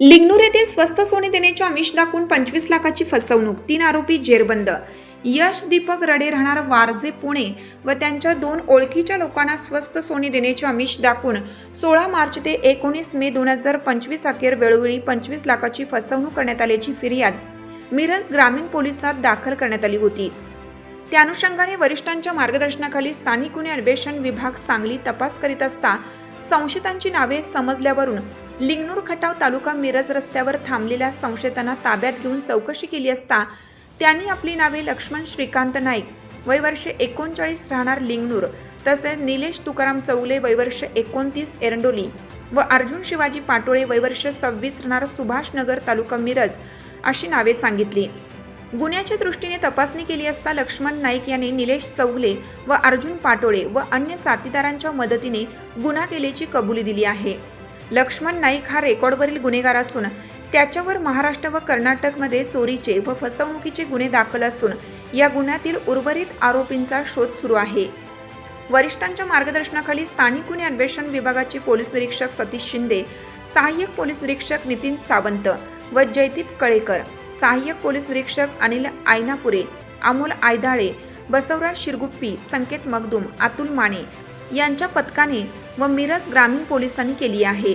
लिंगनूर येथे स्वस्त सोने देण्याचे आमिष दाखवून पंचवीस लाखाची फसवणूक तीन आरोपी जेरबंद यश दीपक रडे राहणार वारजे पुणे व त्यांच्या दोन ओळखीच्या लोकांना स्वस्त सोने देण्याचे आमिष दाखवून सोळा मार्च ते एकोणीस मे दोन हजार पंचवीस अखेर वेळोवेळी पंचवीस लाखाची फसवणूक करण्यात आल्याची फिर्याद मिरज ग्रामीण पोलिसात दाखल करण्यात आली होती. त्या अनुषंगाने वरिष्ठांच्या मार्गदर्शनाखाली स्थानिक गुन्हे अन्वेषण विभाग सांगली तपास करीत असता संशयितांची नावे समजल्यावरून लिंगनूर खटाव तालुका मिरज रस्त्यावर थांबलेल्या संशयितांना ताब्यात घेऊन चौकशी केली असता त्यांनी आपली नावे लक्ष्मण श्रीकांत नाईक वयवर्ष एकोणचाळीस राहणार लिंगनूर तसेच निलेश तुकाराम चौले वयवर्ष एकोणतीस एरंडोली व अर्जुन शिवाजी पाटोळे वयवर्ष सव्वीस राहणार सुभाषनगर तालुका मिरज अशी नावे सांगितली. गुन्ह्याच्या दृष्टीने तपासणी केली असता लक्ष्मण नाईक यांनी निलेश चौगले व अर्जुन पाटोळे व अन्य साथीदारांच्या मदतीने गुन्हा केल्याची कबुली दिली आहे. लक्ष्मण नाईक हा रेकॉर्डवरील गुन्हेगार असून त्याच्यावर महाराष्ट्र व कर्नाटकमध्ये चोरीचे व फसवणुकीचे गुन्हे दाखल असून या गुन्ह्यातील उर्वरित आरोपींचा शोध सुरू आहे. वरिष्ठांच्या मार्गदर्शनाखाली स्थानिक गुन्हे अन्वेषण विभागाचे पोलीस निरीक्षक सतीश शिंदे सहाय्यक पोलीस निरीक्षक नितीन सावंत व जयदीप कळेकर सहाय्यक पोलीस निरीक्षक अनिल आयनापुरे अमोल आयदाळे बसवराज शिरगुप्पी संकेत मगदूम अतुल माने यांच्या पथकाने व मिरज ग्रामीण पोलिसांनी केली आहे.